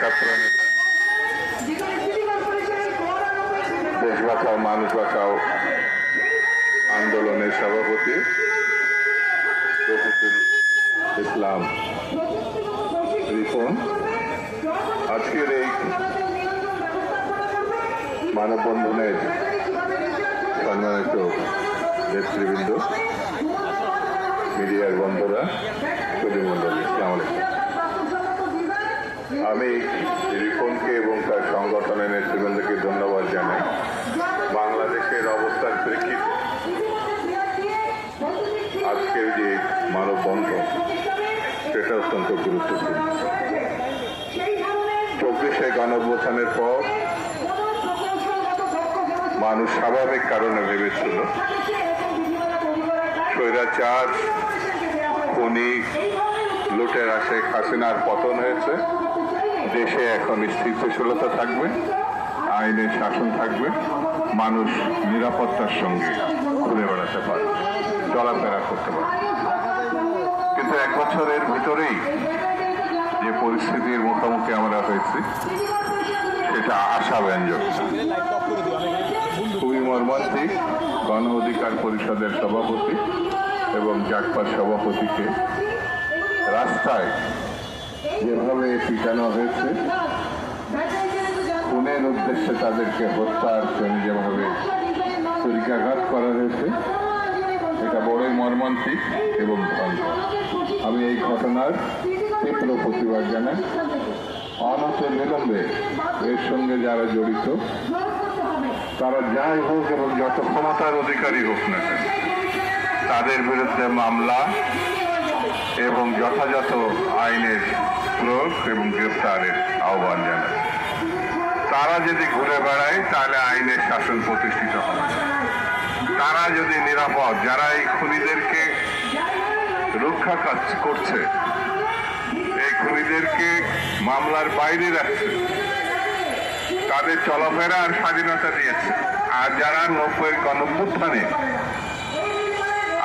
সাবেক মানুষ বাঁচাও আন্দোলনের সভাপতি ইসলাম। রিপন আজকের এই মানববন্ধনের সম্মানিত নেতৃবৃন্দ, মিডিয়ার বন্ধুরা ইসলাম আলাইকুম। আমি রিপনকে এবং তার সংগঠনের নেতৃবৃন্দকে ধন্যবাদ জানাই। বাংলাদেশের অবস্থার প্রেক্ষিতে আজকের যে মানববন্ধন, সেটা অত্যন্ত গুরুত্বপূর্ণ। চব্বিশে গণঅভ্যুত্থানের পর মানুষ স্বাভাবিক কারণে ভেবেছিল, স্বৈরাচার, খুনি, লুটের আসে হাসিনার পতন হয়েছে। দেশে এখন স্থিতিশীলতা থাকবে, আইনের শাসন থাকবে, মানুষ নিরাপত্তার সঙ্গে ঘুরে বেড়াতে পারবে, চলাফেরা করতে পারবে। কিন্তু এক বছরের ভিতরেই যে পরিস্থিতির মুখোমুখি আমরা হয়েছি, সেটা আশাব্যঞ্জক। খুবই মর্মান্তিক গণ অধিকার পরিষদের সভাপতি এবং জাকপার সভাপতিকে রাস্তায় যেভাবে পিটানো হয়েছে, খুনের উদ্দেশ্যে তাদেরকে হত্যার জন্য যেভাবে তরিকাঘাত করা হয়েছে, এটা বড়ই মর্মান্তিক এবং ভয়ানক আমি এই ঘটনার তীব্র প্রতিবাদ জানাই। অনত বিলম্বে এর সঙ্গে যারা জড়িত, তারা যাই হোক এবং যত ক্ষমতার অধিকারী হোক না তাদের বিরুদ্ধে মামলা এবং যথাযথ আইনের প্রয়োগ এবং গ্রেফতারের আহ্বান জানায়। তারা যদি ঘুরে বেড়ায়, তাহলে আইনের শাসন প্রতিষ্ঠিত হবে। তারা যদি নিরাপদ, যারা এই খুনিদেরকে রক্ষা কাজ করছে, এই খুনিদেরকে মামলার বাইরে রাখছে, তাদের চলাফেরা আর স্বাধীনতা দিয়েছে। আর যারা নব্বইয়ের গণভ্যুত্থানে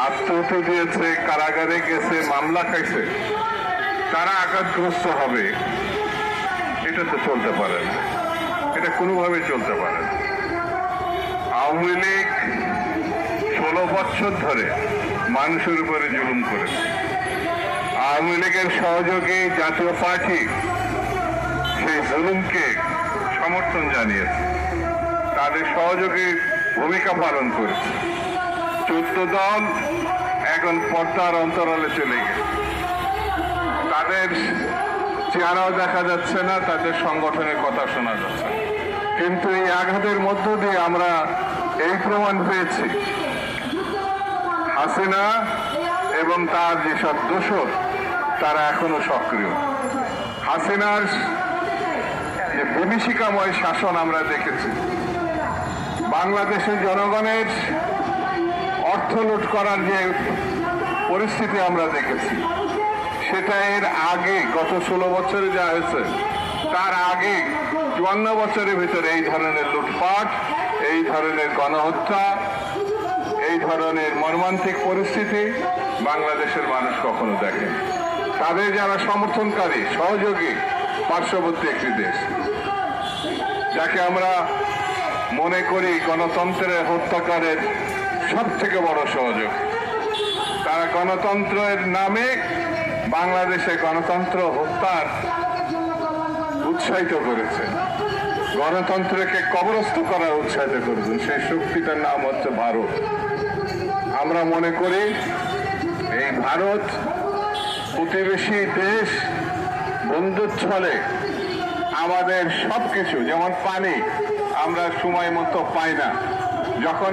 আত্মহত্যা দিয়েছে কারাগারে গেছে, মামলা খাইছে। তারা আঘাতগ্রস্ত হবে, এটা তো চলতে পারে না। এটা কোনোভাবে চলতে পারে না। আওয়ামী লীগ ষোলো বছর ধরে মানুষের উপরে জুলুম করেছে আওয়ামী লীগের সহযোগী জাতীয় পার্টি সেই জুলুমকে সমর্থন জানিয়েছে। তাদের সহযোগী ভূমিকা পালন করেছে। চোদ্দ দল এখন পর্দার অন্তরালে চলে গেছে। তাদের চেহারাও দেখা যাচ্ছে না, তাদের সংগঠনের কথা শোনা যাচ্ছে। কিন্তু এই আঘাতের মধ্য দিয়ে আমরা এই প্রমাণ পেয়েছি। হাসিনা এবং তার যেসব দোষর, তারা এখনও সক্রিয়। হাসিনার যে বিভীষিকাময় শাসন আমরা দেখেছি। বাংলাদেশের জনগণের অর্থ লুট করার যে পরিস্থিতি আমরা দেখেছি, সেটা এর আগে গত ষোলো বছরে যা হয়েছে, তার আগে চুয়ান্ন বছরের ভিতরে এই ধরনের লুটপাট, এই ধরনের গণহত্যা, এই ধরনের মর্মান্তিক পরিস্থিতি বাংলাদেশের মানুষ কখনো দেখে তাদের যারা সমর্থনকারী, সহযোগী, পার্শ্ববর্তী একটি দেশ, যাকে আমরা মনে করি গণতন্ত্রের হত্যাকারের সব থেকে বড় সহযোগ। তারা গণতন্ত্রের নামে বাংলাদেশে গণতন্ত্র হত্যার উৎসাহিত করেছে। গণতন্ত্রকে কবরস্থ করার উৎসাহিত করেছেন সেই শক্তিটার নাম হচ্ছে ভারত। আমরা মনে করি এই ভারত প্রতিবেশী দেশ বন্ধুচ্ছলে আমাদের সবকিছু, যেমন পানি, আমরা সময় মতো পাই না। যখন